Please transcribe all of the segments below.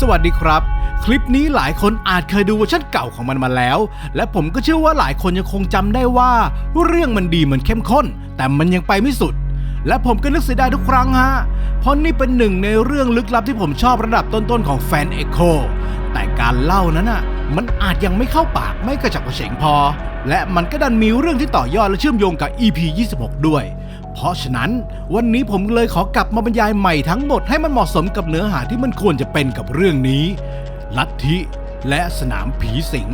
สวัสดีครับ คลิปนี้หลายคนอาจเคยดูเวอร์ชันเก่าของมันมาแล้ว และผมก็เชื่อว่าหลายคนยังคงจำได้ว่า เรื่องมันดีมันเข้มข้น แต่มันยังไปไม่สุด และผมก็นึกเสียดายทุกครั้งฮะ เพราะนี่เป็นหนึ่งในเรื่องลึกลับที่ผมชอบระดับต้นๆของแฟนเอโคแต่การเล่านั้นอะมันอาจยังไม่เข้าปากไม่กระฉับกระเฉงพอ และมันก็ดันมีเรื่องที่ต่อยอดและเชื่อมโยงกับ EP 26 ด้วย เพราะฉะนั้น วันนี้ผมเลยขอกลับมาบรรยายใหม่ทั้งหมดให้มันเหมาะสมกับเนื้อหาที่มันควรจะเป็นกับเรื่องนี้ ลัทธิและสนามผีสิง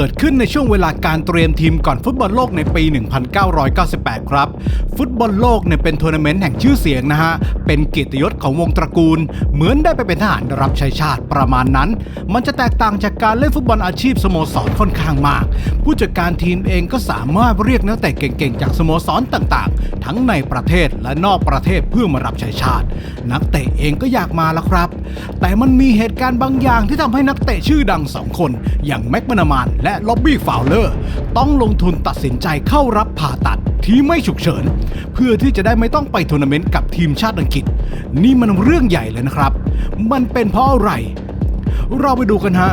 กิดขึ้นในช่วงเวลาการเตรียมทีมก่อนฟุตบอลโลกในปี 1998 ครับ ฟุตบอลโลกเนี่ยเป็นทัวร์นาเมนต์แห่งชื่อเสียงนะฮะ เป็นเกียรติยศของวงตระกูล เหมือนได้ไปเป็นทหารรับใช้ชาติประมาณนั้น มันจะแตกต่างจากการเล่นฟุตบอลอาชีพสโมสรค่อนข้างมาก ผู้จัดการทีมเองก็สามารถเรียกนักเตะเก่งๆ จากสโมสรต่างๆ ทั้งในประเทศและนอกประเทศเพื่อมารับใช้ชาติ นักเตะเองก็อยากมาแล้วครับ แต่มันมีเหตุการณ์บางอย่างที่ทำให้นักเตะชื่อดังสองคน อย่างแม็กมานามานและล็อบบี้ฟาวเลอร์ต้องลงทุนตัดสินใจเข้ารับผ่าตัดที่ไม่ฉุกเฉิน เพื่อที่จะได้ไม่ต้องไปทัวร์นาเมนต์กับทีมชาติอังกฤษ นี่มันเรื่องใหญ่เลยนะครับ มันเป็นเพราะอะไร เราไปดูกันฮะ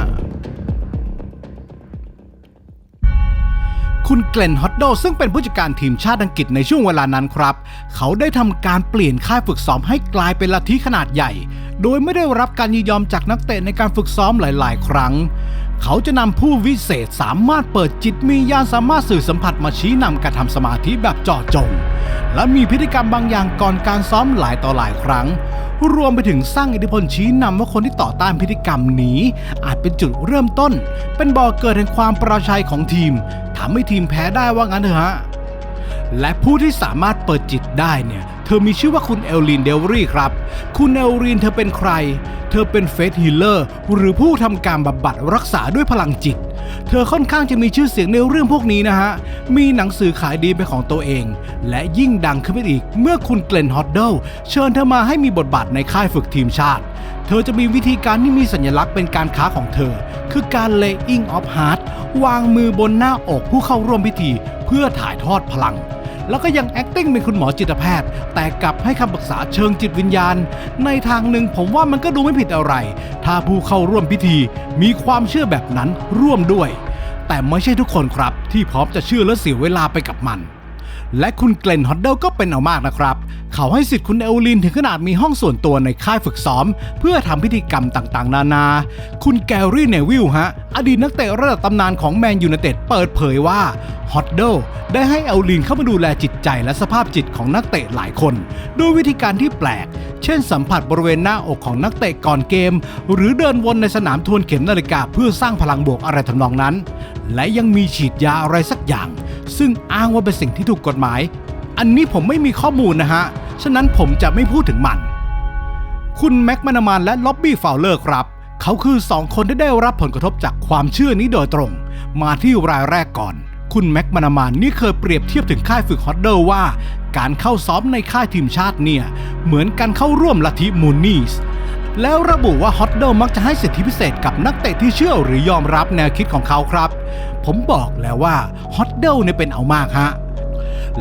คุณเกลนฮอตโดซึ่งเป็นผู้จัดการทีมชาติอังกฤษในช่วงเวลานั้นครับ เขาได้ทำการเปลี่ยนค่ายฝึกซ้อมให้กลายเป็นลัทธิขนาดใหญ่ โดยไม่ได้รับการยินยอมจากนักเตะในการฝึกซ้อมหลาย ๆ ครั้ง เขาจะนำผู้วิเศษสามารถเปิดจิตมีญาณสามารถสื่อสัมผัสมาชี้นำการทำสมาธิแบบเจาะจง และมีพฤติกรรมบางอย่างก่อนการซ้อมหลายต่อหลายครั้ง รวมไปถึงสร้างอิทธิพลชี้นำว่าคนที่ต่อต้านพฤติกรรมนี้ อาจเป็นจุดเริ่มต้น เป็นบ่อเกิดแห่งความประชัยของทีมทำให้ทีมแพ้ได้ว่างั้นเถอะฮะและผู้ที่สามารถเปิดจิตได้เนี่ย เธอมีชื่อว่าคุณเอลลินเดลรี่ครับ คุณเอลลินเธอเป็นใคร เธอเป็นเฟสฮีลเลอร์หรือผู้ทำการบำบัดรักษาด้วยพลังจิต เธอค่อนข้างจะมีชื่อเสียงในเรื่องพวกนี้นะฮะ มีหนังสือขายดีเป็นของตัวเอง และยิ่งดังขึ้นไปอีกเมื่อคุณเกลนฮอตเดลเชิญเธอมาให้มีบทบาทในค่ายฝึกทีมชาติ เธอจะมีวิธีการที่มีสัญลักษณ์เป็นการค้าของเธอ คือการ laying of heart วางมือบนหน้าอกผู้เข้าร่วมพิธี เพื่อถ่ายทอดพลัง แล้วก็ยัง acting เป็นคุณหมอจิตแพทย์ แต่กลับให้คำปรึกษาเชิงจิตวิญญาณ ในทางหนึ่งผมว่ามันก็ดูไม่ผิดอะไร ถ้าผู้เข้าร่วมพิธี มีความเชื่อแบบนั้นร่วมด้วย แต่ไม่ใช่ทุกคนครับที่พร้อมจะเชื่อและเสียเวลาไปกับมัน และคุณเกลนฮอตเดลก็เป็นเอามากนะครับ เขาให้สิทธิ์คุณเอลลินถึงขนาดมีห้องส่วนตัวในค่ายฝึกซ้อม เพื่อทำพิธีกรรมต่างๆ นานา คุณแกรี่เนวิลฮะ อดีตนักเตะระดับตำนานของแมนยูไนเต็ดเปิดเผยว่าฮอตเดลได้ให้เอลลินเข้ามาดูแลจิตใจและสภาพจิตของนักเตะหลายคนด้วยวิธีการที่แปลก เช่นสัมผัสบริเวณหน้าอกของนักเตะก่อนเกม หรือเดินวนในสนามทวนเข็มนาฬิกาเพื่อสร้างพลังบวกอะไรทำนองนั้น และยังมีฉีดยาอะไรสักอย่าง ซึ่งอ้างว่าเป็นสิ่งที่ถูกกฎหมาย อันนี้ผมไม่มีข้อมูลนะฮะ ฉะนั้นผมจะไม่พูดถึงมัน คุณแม็กมานามานและล็อบบี้ฟาวเลอร์ครับ เขาคือสองคนที่ได้รับผลกระทบจากความเชื่อนี้โดยตรง มาที่รายแรกก่อน คุณแม็กมานามานนี่เคยเปรียบเทียบถึงค่ายฝึกฮอตเดอร์ว่า การเข้าซ้อมในค่ายทีมชาติเนี่ย เหมือนการเข้าร่วมลัทธิมูนนีส แล้วระบุว่าฮอตเดลมักจะให้สิทธิพิเศษกับนักเตะที่เชื่อหรือยอมรับแนวคิดของเขาครับ ผมบอกแล้วว่าฮอตเดลเนี่ยเป็นเอามากฮะ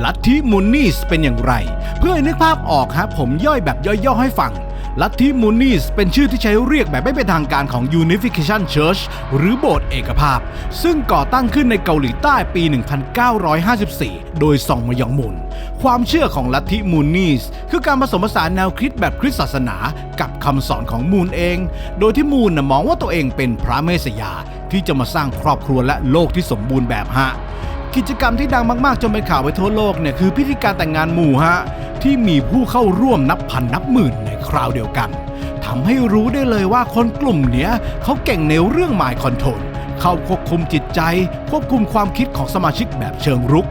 ลัทธิมูนนีสเป็นอย่างไร เพื่อให้นึกภาพออกฮะผมย่อยแบบย่อยๆให้ฟัง ลัทธิมูนีสเป็นชื่อที่ใช้เรียกแบบไม่เป็นทางการของ Unification Church หรือโบสถ์เอกภาพ ซึ่งก่อตั้งขึ้นในเกาหลีใต้ปี 1954 โดยซองมยองมุน ความเชื่อของลัทธิมูนีสคือการผสมผสานแนวคิดแบบคริสต์ศาสนา กับคำสอนของมูนเอง โดยที่มูนนะมองว่าตัวเองเป็นพระเมสยาที่จะมาสร้างครอบครัวและโลกที่สมบูรณ์แบบฮะ กิจกรรมที่ดังมากๆ จนเป็นข่าวไปทั่วโลกเนี่ยคือพิธีการแต่งงานหมู่ฮะที่มีผู้เข้าร่วมนับพันนับหมื่นในคราวเดียวกันทำให้รู้ได้เลยว่าคนกลุ่มเนี้ยเขาเก่งในเรื่องหมายคอนโทรลเข้าควบคุมจิตใจ ควบคุมความคิดของสมาชิกแบบเชิงรุก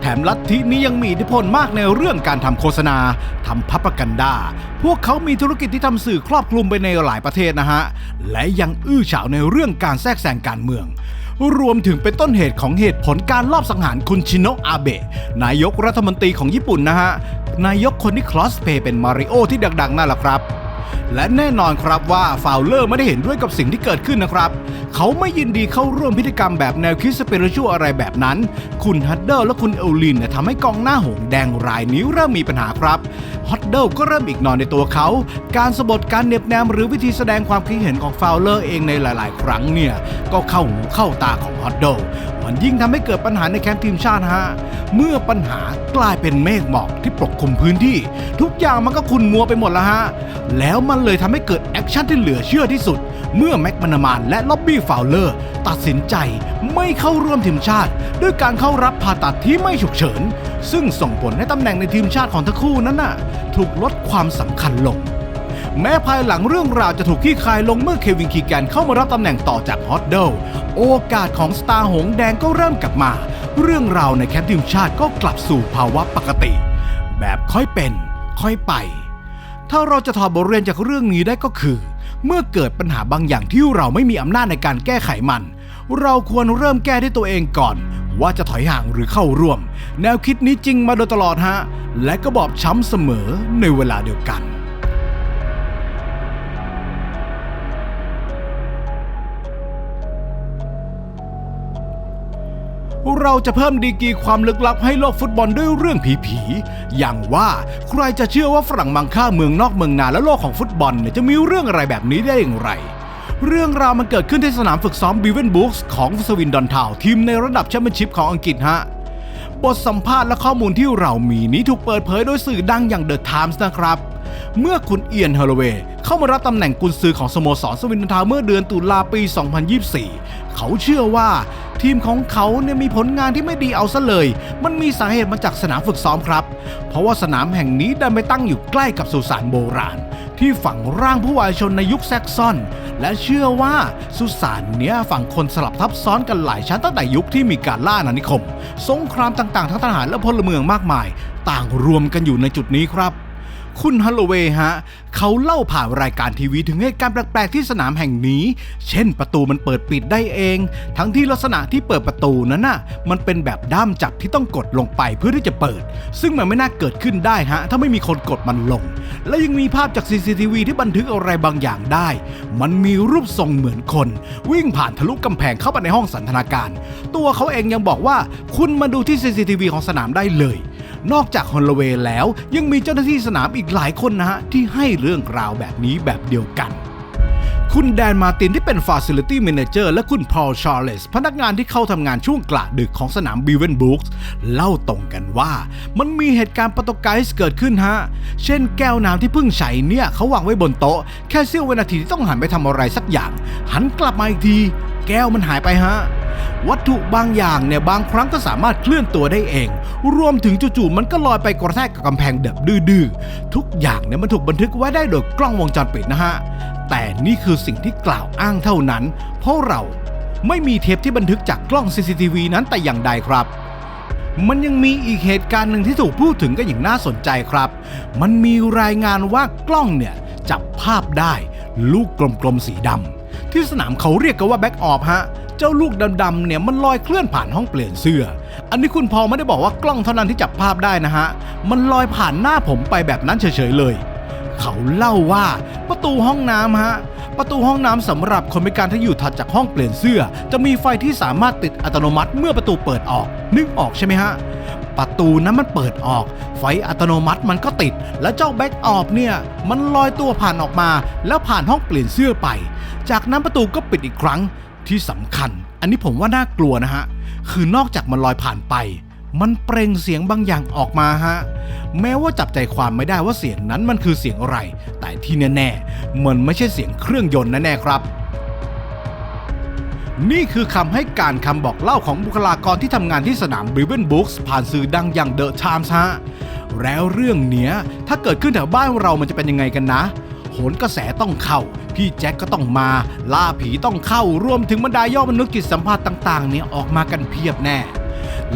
แถมลัทธินี้ยังมีอิทธิพลมากในเรื่องการทำโฆษณาทำพับประกันดาพวกเขามีธุรกิจที่ทำสื่อครอบคลุมไปในหลายประเทศนะฮะ และยังอื้อฉาวในเรื่องการแทรกแซงการเมือง รวมถึงเป็นต้นเหตุของเหตุผลการลอบสังหารคุณชินโนะอาเบะนายกรัฐมนตรีของญี่ปุ่นนะฮะ นายกคนที่คลอสเพย์เป็นมาริโอที่ดังๆนั่นแหละครับและแน่นอนครับว่าฟาวเลอร์ไม่ได้เห็นด้วยกับสิ่งที่เกิดขึ้นนะครับ เขาไม่ยินดีเข้าร่วมพิธีกรรมแบบแนวคิดสเปริชัวอะไรแบบนั้น คุณฮัตเดิลและคุณเอลลินเนี่ยทำให้กองหน้าหงแดงรายนี้เริ่มมีปัญหาครับฮัตเดิลก็เริ่มอีกนอนในตัวเขา การสะบดการเหน็บแนมหรือวิธีแสดงความคิดเห็นของฟาวเลอร์เองในหลาย ๆ ครั้งเนี่ยก็เข้าหูเข้าตาของฮัตเดิลมันยิ่งทำให้เกิดปัญหาในแคมป์ทีมชาติฮะ เมื่อปัญหากลายเป็นเมฆหมอกที่ปกคลุมพื้นที่ ทุกอย่างมันก็ขุ่นมัวไปหมดแล้วฮะ แล้วมันเลยทำให้เกิดแอคชั่นที่เหลือเชื่อที่สุด เมื่อแม็กมานามานและล็อบบี้ฟาวเลอร์ ตัดสินใจไม่เข้าร่วมทีมชาติ ด้วยการเข้ารับผ่าตัดที่ไม่ฉุกเฉิน ซึ่งส่งผลให้ตำแหน่งในทีมชาติของทั้งคู่นั้นน่ะ ถูกลดความสำคัญลง แม้ภายหลังเรื่องราวจะถูกขี้คายลงเมื่อเควินคีแกนเข้ามารับตำแหน่งต่อจากฮอตเดลโอกาสของสตาร์หงแดงก็เริ่มกลับมา เรื่องราวในแคมป์ทีมชาติก็กลับสู่ภาวะปกติ แบบค่อยเป็น ค่อยไป ถ้าเราจะถอดบทเรียนจากเรื่องนี้ได้ก็คือ เมื่อเกิดปัญหาบางอย่างที่เราไม่มีอำนาจในการแก้ไขมัน เราควรเริ่มแก้ที่ตัวเองก่อน ว่าจะถอยห่างหรือเข้าร่วม แนวคิดนี้จริงมาโดยตลอดฮะ และก็บอบช้ำเสมอในเวลาเดียวกัน เราจะเพิ่มดีกรีความลึกลับให้โลกฟุตบอลด้วยเรื่องผีๆ อย่างว่าใครจะเชื่อว่าฝรั่งมังค่าเมืองนอกเมืองนาและโลกของฟุตบอลเนี่ยจะมีเรื่องอะไรแบบนี้ได้อย่างไร เรื่องราวมันเกิดขึ้นที่สนามฝึกซ้อมบิเวนบุ๊กส์ของสวินดอนทาวทีมในระดับแชมเปี้ยนชิพของอังกฤษฮะบทสัมภาษณ์และข้อมูลที่เรามีนี้ถูกเปิดเผยโดยสื่อดังอย่างเดอะไทมส์นะครับ เมื่อคุณเอียนเฮลโลเวย์เข้ามารับตำแหน่งกุนซือของสโมสรสวินดอนทาวเมื่อเดือนตุลาปี 2024 เขาเชื่อว่าทีมของเขาเนี่ยมีผลงานที่ไม่ดีเอาซะเลย มันมีสาเหตุมาจากสนามฝึกซ้อมครับ เพราะว่าสนามแห่งนี้ดันไปตั้งอยู่ใกล้กับสุสานโบราณ ที่ฝังร่างผู้วายชนในยุคแซกซอน และเชื่อว่าสุสานเนี้ยฝังคนสลับทับซ้อนกันหลายชั้นตั้งแต่ยุคที่มีการล่าอาณานิคม สงครามต่างๆทั้งทหารและพลเมืองมากมาย ต่างรวมกันอยู่ในจุดนี้ครับ คุณฮัลโลเวย์ฮะ เขาเล่าผ่านรายการทีวีถึงเหตุการณ์แปลกๆที่สนามแห่งนี้ เช่นประตูมันเปิดปิดได้เอง ทั้งที่ลักษณะที่เปิดประตูนั้นน่ะ มันเป็นแบบด้ามจับที่ต้องกดลงไปเพื่อที่จะเปิด ซึ่งมันไม่น่าเกิดขึ้นได้ฮะ ถ้าไม่มีคนกดมันลง และยังมีภาพจาก CCTV ที่บันทึกอะไรบางอย่างได้ มันมีรูปทรงเหมือนคน วิ่งผ่านทะลุกำแพงเข้าไปในห้องสันทนาการ ตัวเขาเองยังบอกว่าคุณมาดูที่ CCTV ของสนามได้เลย นอกจากฮอลโลเวย์แล้วยังมีเจ้าหน้าที่สนามอีกหลายคนนะฮะ ที่ให้เรื่องราวแบบนี้แบบเดียวกัน คุณแดนมาตินที่เป็น Facility Manager และคุณพอลชาร์เลสพนักงานที่เข้าทำงานช่วงกลางดึกของสนามบิเวนบุ๊กเล่าตรงกันว่า มันมีเหตุการณ์ปาโตไกส์เกิดขึ้นฮะ เช่นแก้วน้ำที่เพิ่งใช้เนี่ยเขาวางไว้บนโต๊ะ แค่เสี้ยววินาทีที่ต้องหันไปทำอะไรสักอย่าง หันกลับมาอีกที แก้วมันหายไปฮะ วัตถุบางอย่างเนี่ยบางครั้งก็สามารถเคลื่อนตัวได้เอง รวมถึงจู่ๆมันก็ลอยไปกระแทกกับกำแพงแบบดื้อๆ ทุกอย่างเนี่ยมันถูกบันทึกไว้ได้โดยกล้องวงจรปิดนะฮะ แต่นี่คือสิ่งที่กล่าวอ้างเท่านั้น เพราะเราไม่มีเทปที่บันทึกจากกล้อง CCTV นั้นแต่อย่างใดครับมันยังมีอีกเหตุการณ์หนึ่งที่ถูกพูดถึงกันอย่างน่าสนใจครับ มันมีรายงานว่ากล้องเนี่ย จับภาพได้ลูกกลมๆสีดำ ที่สนามเขาเรียกกันว่าแบ็กออฟฮะ เจ้าลูกดำๆเนี่ยมันลอยเคลื่อนผ่านห้องเปลี่ยนเสื้อ อันนี้คุณพอไม่ได้บอกว่ากล้องเท่านั้นที่จับภาพได้นะฮะ มันลอยผ่านหน้าผมไปแบบนั้นเฉยๆเลย เขาเล่าว่าประตูห้องน้ำฮะ ประตูห้องน้ำสำหรับคนพิการที่อยู่ถัดจากห้องเปลี่ยนเสื้อ จะมีไฟที่สามารถติดอัตโนมัติเมื่อประตูเปิดออก นึกออกใช่ไหมฮะ ประตูนั้นมันเปิดออก ไฟอัตโนมัติมันก็ติด แล้วเจ้าแบ็กออฟเนี่ย มันลอยตัวผ่านออกมา แล้วผ่านห้องเปลี่ยนเสื้อไป จากนั้นประตูก็ปิดอีกครั้งที่สำคัญ อันนี้ผมว่าน่ากลัวนะฮะคือนอกจากมันลอยผ่านไป มันเปล่งเสียงบางอย่างออกมาฮะ แม้ว่าจับใจความไม่ได้ว่าเสียงนั้นมันคือเสียงอะไร แต่ที่แน่ๆ มันไม่ใช่เสียงเครื่องยนต์แน่ๆครับ นี่คือคำให้การคำบอกเล่าของบุคลากรที่ทำงานที่สนามบริเวนบุ๊กส์ผ่านสื่อดังอย่างเดอะไทมส์ฮะ แล้วเรื่องเนี้ย ถ้าเกิดขึ้นแถวบ้านเรามันจะเป็นยังไงกันนะโหนกระแสต้องเข้า พี่แจ็คก็ต้องมา ล่าผีต้องเข้ารวมถึงบรรดายอดมนุษย์จิตสัมผัสต่างๆ เนี่ยออกมากันเพียบแน่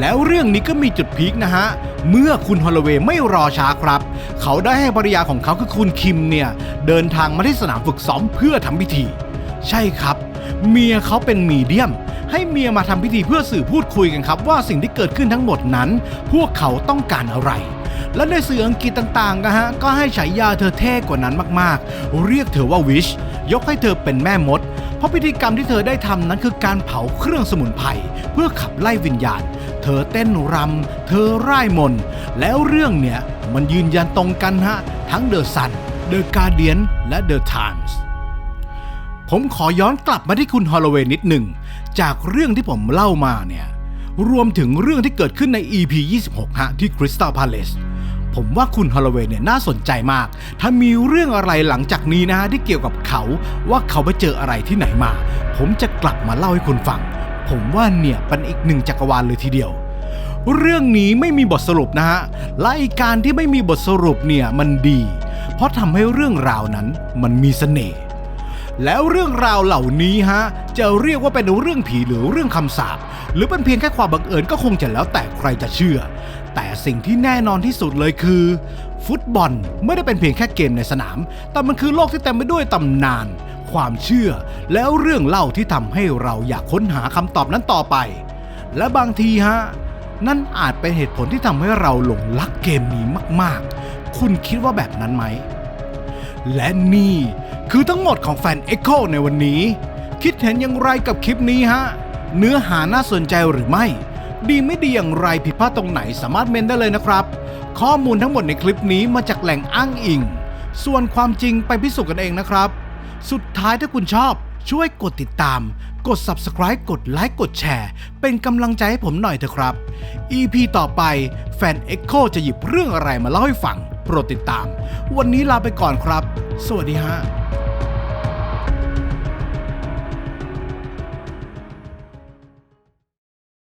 แล้วเรื่องนี้ก็มีจุดพีคนะฮะ เมื่อคุณฮอลลเวย์ไม่รอช้าครับ เขาได้ให้ภรรยาของเขาคือคุณคิมเนี่ย เดินทางมาที่สนามฝึกซ้อมเพื่อทำพิธี ใช่ครับ เมียเขาเป็นมีเดียม ให้เมียมาทำพิธีเพื่อสื่อพูดคุยกันครับ ว่าสิ่งที่เกิดขึ้นทั้งหมดนั้น พวกเขาต้องการอะไรและในสื่ออังกฤษต่างๆนะฮะ ก็ให้ฉายาเธอเท่กว่านั้นมากๆ เรียกเธอว่าวิช ยกให้เธอเป็นแม่มด เพราะพิธีกรรมที่เธอได้ทำนั้นคือการเผาเครื่องสมุนไพรเพื่อขับไล่วิญญาณ เธอเต้นรำเธอร่ายมนต์แล้วเรื่องเนี้ยมันยืนยันตรงกันฮะ ทั้งเดอะซันเดอะการเดียนและเดอะไทมส์ผมขอย้อนกลับมาที่คุณฮอลโลเวนิดหนึ่ง จากเรื่องที่ผมเล่ามาเนี่ย รวมถึงเรื่องที่เกิดขึ้นใน EP 26 ฮะ ที่คริสตัลพาเลส ผมว่าคุณฮอลลเวย์เนี่ยน่าสนใจมาก ถ้ามีเรื่องอะไรหลังจากนี้นะฮะที่เกี่ยวกับเขา ว่าเขาไปเจออะไรที่ไหนมา ผมจะกลับมาเล่าให้คุณฟัง ผมว่าเนี่ยเป็นอีกหนึ่งจักรวาลเลยทีเดียว เรื่องนี้ไม่มีบทสรุปนะฮะและไอการที่ไม่มีบทสรุปเนี่ยมันดี เพราะทำให้เรื่องราวนั้นมันมีเสน่ห์แล้วเรื่องราวเหล่านี้ฮะ จะเรียกว่าเป็นเรื่องผีหรือเรื่องคำสาปหรือเป็นเพียงแค่ความบังเอิญก็คงจะแล้วแต่ใครจะเชื่อ แต่สิ่งที่แน่นอนที่สุดเลยคือ ฟุตบอลไม่ได้เป็นเพียงแค่เกมในสนาม แต่มันคือโลกที่เต็มไปด้วยตำนาน ความเชื่อ แล้วเรื่องเล่าที่ทำให้เราอยากค้นหาคำตอบนั้นต่อไป และบางทีฮะ นั่นอาจเป็นเหตุผลที่ทำให้เราหลงรักเกมนี้มาก ๆ คุณคิดว่าแบบนั้นไหม และนี่คือทั้งหมดของแฟน Echo ในวันนี้ คิดเห็นอย่างไรกับคลิปนี้ฮะ เนื้อหาน่าสนใจหรือไม่ ดีไม่ดีอย่างไรผิดพลาดตรงไหนสามารถเมนได้เลยนะครับ ข้อมูลทั้งหมดในคลิปนี้มาจากแหล่งอ้างอิง ส่วนความจริงไปพิสูจน์กันเองนะครับ สุดท้ายถ้าคุณชอบ ช่วยกดติดตาม กด subscribe กดไลค์กดแชร์ เป็นกำลังใจให้ผมหน่อยเถอะครับ EP ต่อไปแฟน Echo จะหยิบเรื่องอะไรมาเล่าให้ฟังโปรดติดตาม วันนี้ลาไปก่อนครับ สวัสดีฮะ